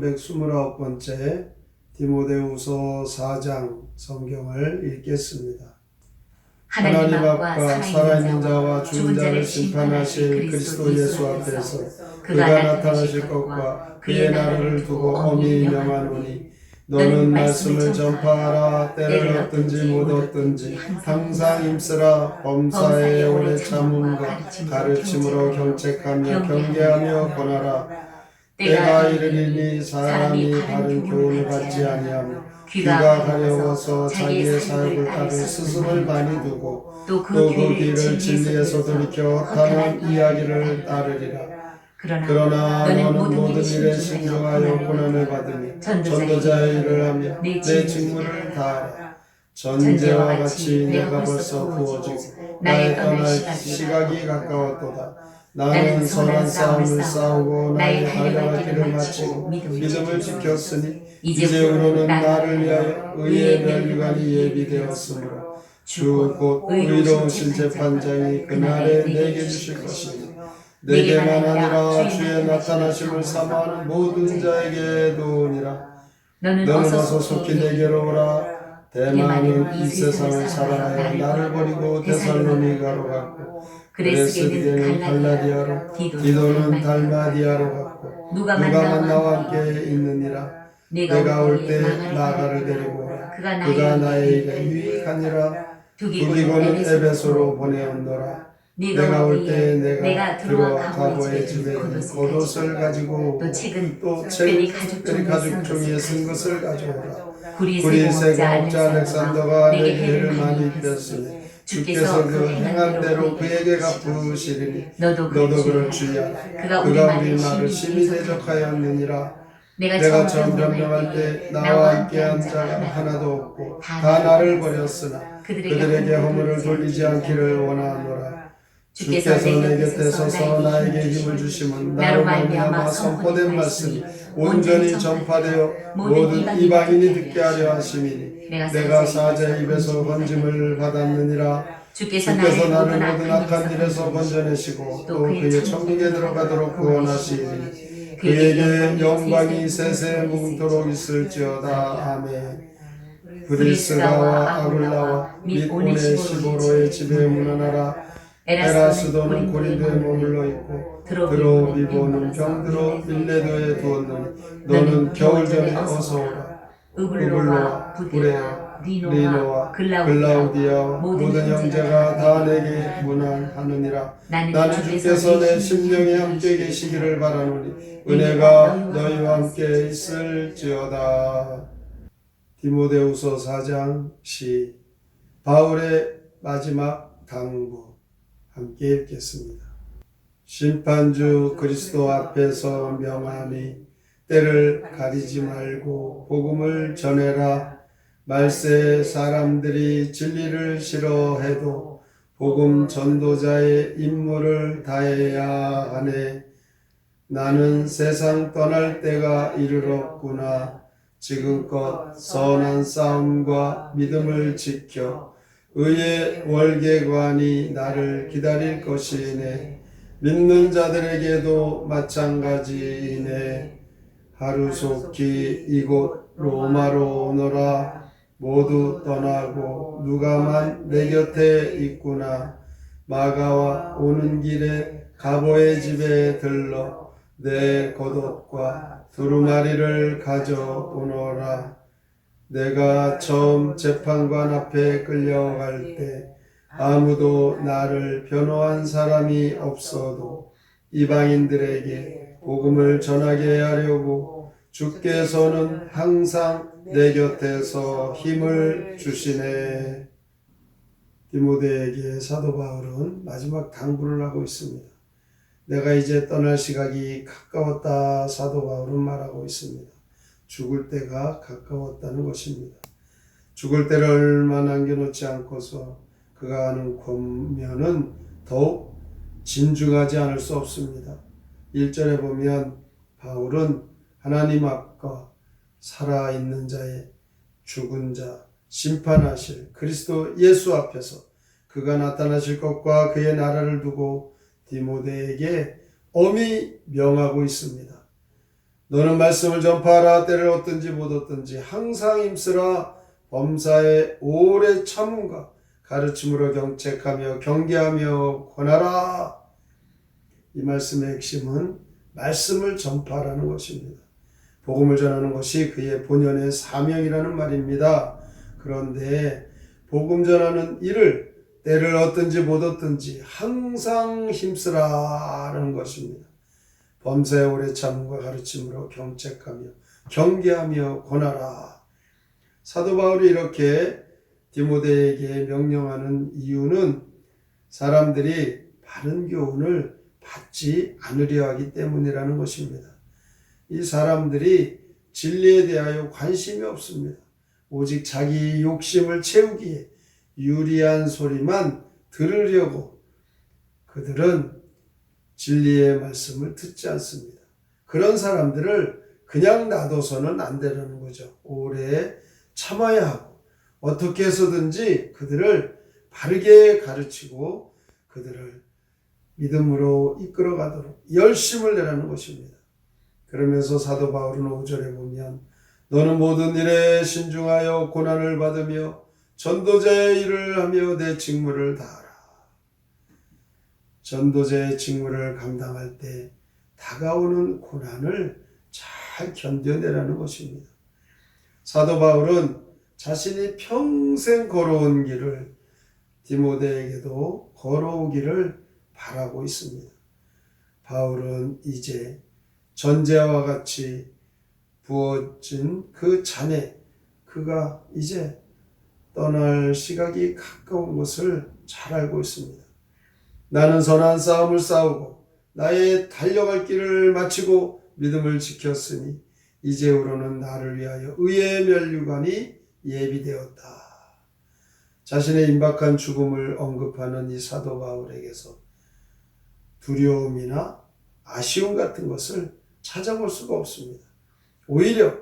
189 누누기도의 1129번째 디모데후서 4장 성경을 읽겠습니다. 하나님 앞과 살아있는 자와 죽은 자를 심판하실 그리스도 예수 앞에서 그가 나타나실 것과 그의 나라를 두고 엄히 명하노니? 너는 말씀을 전파하라. 때를 얻든지 못 얻든지 항상 힘쓰라. 범사에 오래 참음과 가르침으로 경책하며 경계하며 권하라 때가 이르리니 사람이 바른 교훈을 받지 아니하며 귀가 가려워서 자기의 사역을 따를 스승을 많이 두고 또또그그 길을 길을 진리에서 돌이켜 헛되는 이야기를 따르리라. 그러나, 그러나 너는 모든 일에 신중하여 고난을 받으니 전도자의 일을 하며 내 직무를 다하라. 전제와 같이 내가 벌써 부어지고 나의 떠날 시각이 가까웠도다 나는 선한 싸움을 싸우고 나의 달려갈 길을 마치고 믿음을 지켰으니 이제로는 나를 위하여 의의 멸류관이 예비되었으므로 주 곧 의로우신 재판장이 그날에 내게 주실 것이니 내게만 아니라 주의 나타나심을 사모하는 모든 자에게 도우니라. 너는 어서 속히 내게로 오라. 대만은 이 세상을 사랑하여 나를 버리고 데살로니가로 갔고 그레스게는 갈라디아로 디도는 달마디아로 갔고 누가 만나와 함께 있느니라. 내가 올 때 나가를 데리고 그가 일에 유익하니라. 두기고는 에베소로 보내온노라. 내가 올 때 내가 들어와 가보의 집에 있는 겉옷을 가지고 또 책은 또 특별히 책, 가죽 특별히 종이에 가죽 쓴 종이에 것을 쓴 것을 가져오라. 구리세 공업자 알렉산더가 내게 해를 많이 입혔으니 주께서 그 행한 대로 그에게 갚으시리니 너도 그럴 주야 그가 그가 우리 말을 심히 대적하였느니라. 내가 내가 처음 변명할 때 나와 함께 한 자가 하나도 없고 다 나를 버렸으나 그들에게 허물을 돌리지 않기를 원하노라. 주께서 내 곁에 서서 나에게 힘을 주심은 나로 말미암아 선포된 말씀이 온전히 전파되어 모든 이방인이 듣게 하려 하심이니 내가 사자 입에서 건짐을 받았느니라. 주께서 나를 모든 악한 일에서 건져내시고 또 그의 천국에 들어가도록 구원하시니 그에게 영광이 세세 뭉도록 있을지어다. 아멘. 브리스가와 아굴라와 및 오네 시보로의 집에 문안하라. 에라스도는 고린도에 머물러 있고 드로비보는 병드로 밀레도에 두었느니 너는 겨울 전에 어서 오라. 으블로와 부레아 부데아 리노와 글라우디아. 모든 형제가 다 내게 문안하느니라. 나는 주께서 내 심령에 함께 계시기를 바라노니 은혜가 너희와 함께 있을지어다. 디모데후서 4장 시. 바울의 마지막 당부 함께 읽겠습니다. 심판주 그리스도 앞에서 명하니 때를 가리지 말고 복음을 전해라 말세 사람들이 진리를 싫어해도 복음 전도자의 임무를 다해야 하네. 나는 세상 떠날 때가 이르렀구나. 지금껏 선한 싸움과 믿음을 지켜 의의 월계관이 나를 기다릴 것이네. 믿는 자들에게도 마찬가지이네. 하루속히 이곳 로마로 오너라. 모두 떠나고 누가만 내 곁에 있구나. 마가와 오는 길에 가보의 집에 들러 내 겉옷과 두루마리를 가져오너라. 내가 처음 재판관 앞에 끌려갈 때 아무도 나를 변호한 사람이 없어도 이방인들에게 복음을 전하게 하려고 주께서는 항상 내 곁에서 힘을 주시네. 디모데에게 사도 바울은 마지막 당부를 하고 있습니다. 내가 이제 떠날 시각이 가까웠다 사도 바울은 말하고 있습니다. 죽을 때가 가까웠다는 것입니다. 죽을 때를 얼마 남겨놓지 않고서 그가 하는 권면은 더욱 진중하지 않을 수 없습니다. 1절에 보면 바울은 하나님 앞과 살아있는 자의 죽은 자, 심판하실 그리스도 예수 앞에서 그가 나타나실 것과 그의 나라를 두고 디모데에게 엄히 명하고 있습니다. 너는 말씀을 전파하라 때를 얻든지 못 얻든지 항상 힘쓰라 범사에 오래 참음과 가르침으로 경책하며 경계하며 권하라 이 말씀의 핵심은 말씀을 전파하라는 것입니다. 복음을 전하는 것이 그의 본연의 사명이라는 말입니다. 그런데 복음 전하는 일을 때를 얻든지 못 얻든지 항상 힘쓰라라는 것입니다. 범사에 오래 참음과 가르침으로 경책하며 경계하며 권하라. 사도 바울이 이렇게 디모데에게 명령하는 이유는 사람들이 바른 교훈을 받지 않으려 하기 때문이라는 것입니다. 이 사람들이 진리에 대하여 관심이 없습니다. 오직 자기 욕심을 채우기에 유리한 소리만 들으려고 그들은 진리의 말씀을 듣지 않습니다. 그런 사람들을 그냥 놔둬서는 안 되는 거죠. 오래 참아야 하고 어떻게 해서든지 그들을 바르게 가르치고 그들을 믿음으로 이끌어 가도록 열심을 내라는 것입니다. 그러면서 사도 바울은 5절에 보면 너는 모든 일에 신중하여 고난을 받으며 전도자의 일을 하며 내 직무를 다하라. 전도자의 직무를 감당할 때 다가오는 고난을 잘 견뎌내라는 것입니다. 사도 바울은 자신이 평생 걸어온 길을 디모데에게도 걸어오기를 바라고 있습니다. 바울은 이제 전제와 같이 부어진 그 잔에 그가 이제 떠날 시각이 가까운 것을 잘 알고 있습니다. 나는 선한 싸움을 싸우고 나의 달려갈 길을 마치고 믿음을 지켰으니 이제후로는 나를 위하여 의의 면류관이 예비되었다. 자신의 임박한 죽음을 언급하는 이 사도 바울에게서 두려움이나 아쉬움 같은 것을 찾아볼 수가 없습니다. 오히려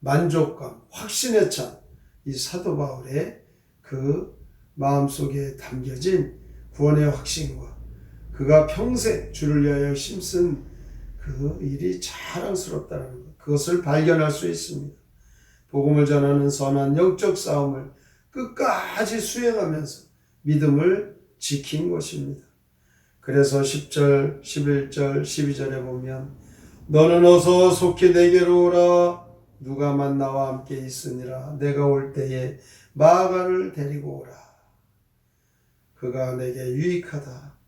만족감, 확신에 찬 이 사도 바울의 그 마음속에 담겨진 구원의 확신과 그가 평생 주를 위하여 힘쓴 그 일이 자랑스럽다는 것, 그것을 발견할 수 있습니다. 복음을 전하는 선한 영적 싸움을 끝까지 수행하면서 믿음을 지킨 것입니다. 그래서 10절, 11절, 12절에 보면 너는 어서 속히 내게로 오라. 누가만 나와 함께 있으니라. 내가 올 때에 마가를 데리고 오라. 그가 내게 유익하다.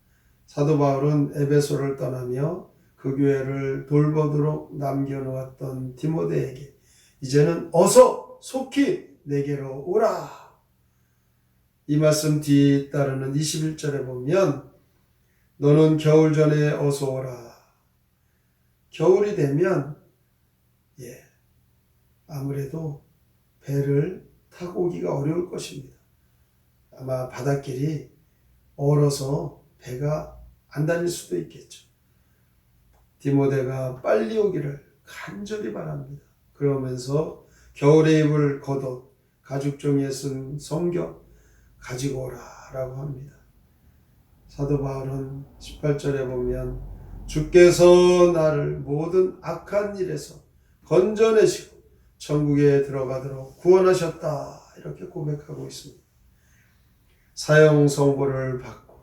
사도 바울은 에베소를 떠나며 그 교회를 돌보도록 남겨놓았던 디모데에게 이제는 어서 속히 내게로 오라 이 말씀 뒤 따르는 21절에 보면 너는 겨울 전에 어서 오라 겨울이 되면 예 아무래도 배를 타고 오기가 어려울 것입니다. 아마 바닷길이 얼어서 배가 안 다닐 수도 있겠죠. 디모데가 빨리 오기를 간절히 바랍니다. 그러면서 겨울에 입을 겉옷, 가죽 종이에 쓴 성경 가지고 오라라고 합니다. 사도 바울은 18절에 보면 주께서 나를 모든 악한 일에서 건져내시고 천국에 들어가도록 구원하셨다. 이렇게 고백하고 있습니다. 사형 선고를 받고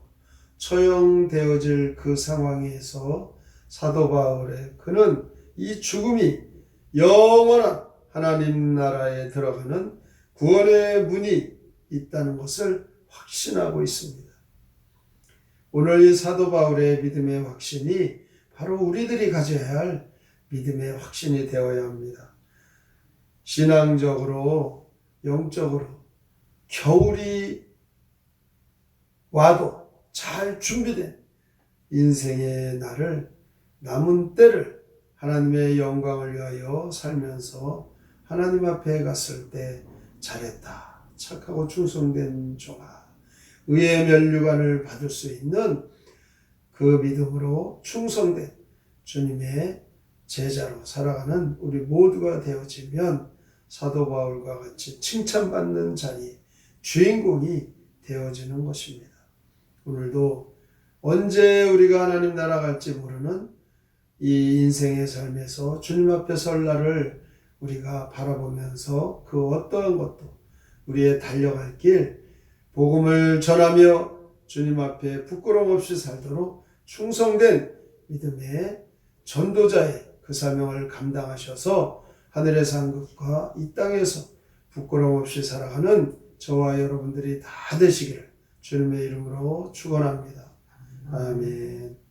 처형되어질 그 상황에서 사도 바울의 그는 이 죽음이 영원한 하나님 나라에 들어가는 구원의 문이 있다는 것을 확신하고 있습니다. 오늘 이 사도 바울의 믿음의 확신이 바로 우리들이 가져야 할 믿음의 확신이 되어야 합니다. 신앙적으로, 영적으로 겨울이 와도 잘 준비된 인생의 날을 남은 때를 하나님의 영광을 위하여 살면서 하나님 앞에 갔을 때 잘했다. 착하고 충성된 종아. 의의 면류관을 받을 수 있는 그 믿음으로 충성된 주님의 제자로 살아가는 우리 모두가 되어지면 사도 바울과 같이 칭찬받는 자리 주인공이 되어지는 것입니다. 오늘도 언제 우리가 하나님 나라 갈지 모르는 이 인생의 삶에서 주님 앞에 설 날을 우리가 바라보면서 그 어떠한 것도 우리의 달려갈 길 복음을 전하며 주님 앞에 부끄럼 없이 살도록 충성된 믿음의 전도자의 그 사명을 감당하셔서 하늘의 상급과 이 땅에서 부끄럼 없이 살아가는 저와 여러분들이 다 되시기를 주님의 이름으로 축원합니다. 아멘.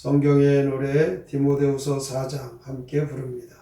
성경의 노래 디모데후서 4장 함께 부릅니다.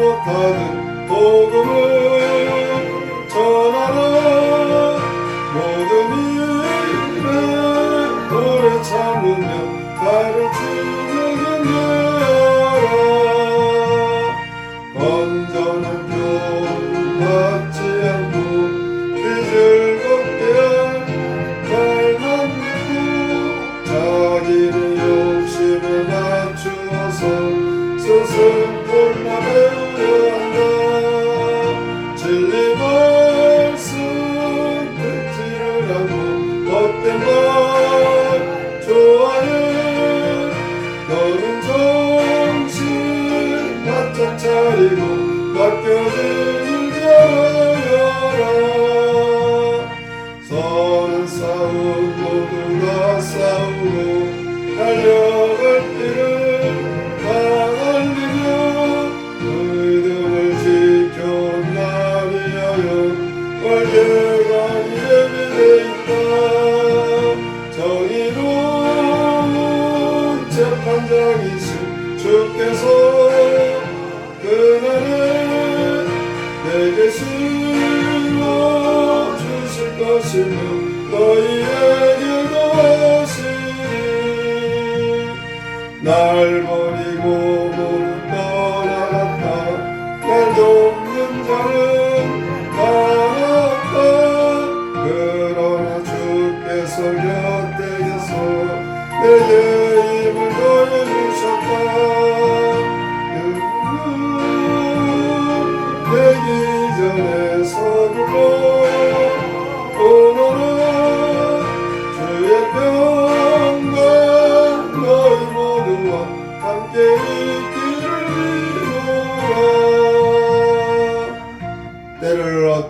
못하든 복음을 전하라 모든 일에 오래 참으며 나를 주는 견뎌라 건전한 교훈 받지 않고 비즐겁게 말만 듣고 자기의 욕심에 맞추어서 스승 골라 배우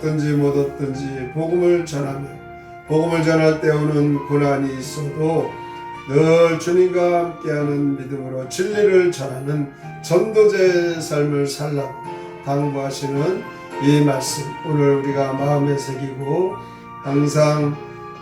얻든지 못 얻든지 복음을 전하며 복음을 전할 때 오는 고난이 있어도 늘 주님과 함께하는 믿음으로 진리를 전하는 전도자의 삶을 살라고 당부하시는 이 말씀 오늘 우리가 마음에 새기고 항상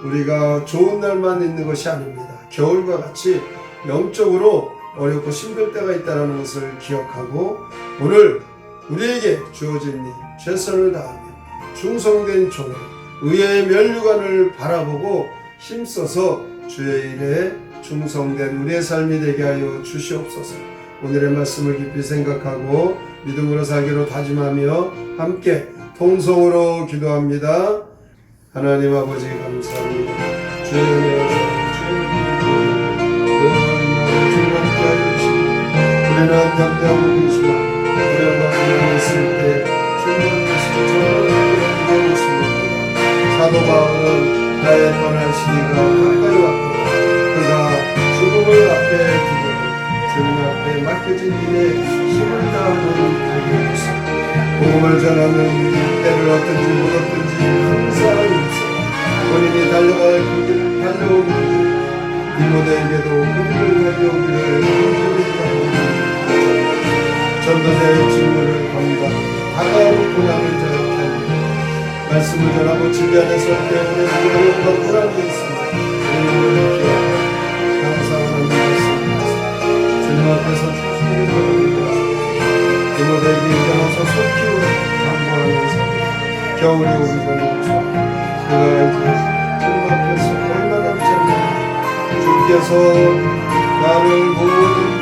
우리가 좋은 날만 있는 것이 아닙니다. 겨울과 같이 영적으로 어렵고 힘들 때가 있다는 것을 기억하고 오늘 우리에게 주어진 일 최선을 다하며 충성된 종으로 의의 면류관을 바라보고 힘써서 주의 일에 충성된 우리의 삶이 되게 하여 주시옵소서. 오늘의 말씀을 깊이 생각하고 믿음으로 살기로 다짐하며 함께 통성으로 기도합니다. 하나님 아버지 감사합니다. 주의 전도자의 직무를 다가오는 고난을 자유케 하며 말씀을 전하고 진리 안에 설 때문에 어려움과 불안이 있습니다. 주님을 기억하고 감사하는 말씀입니다. 주님 앞에서 충성히 걸어드리고 디모데에게 일어나서 속히 당부하면서 겨울이 오기 전에 그가 주님 앞에서 얼마 남지 않는 주께서 나를 모든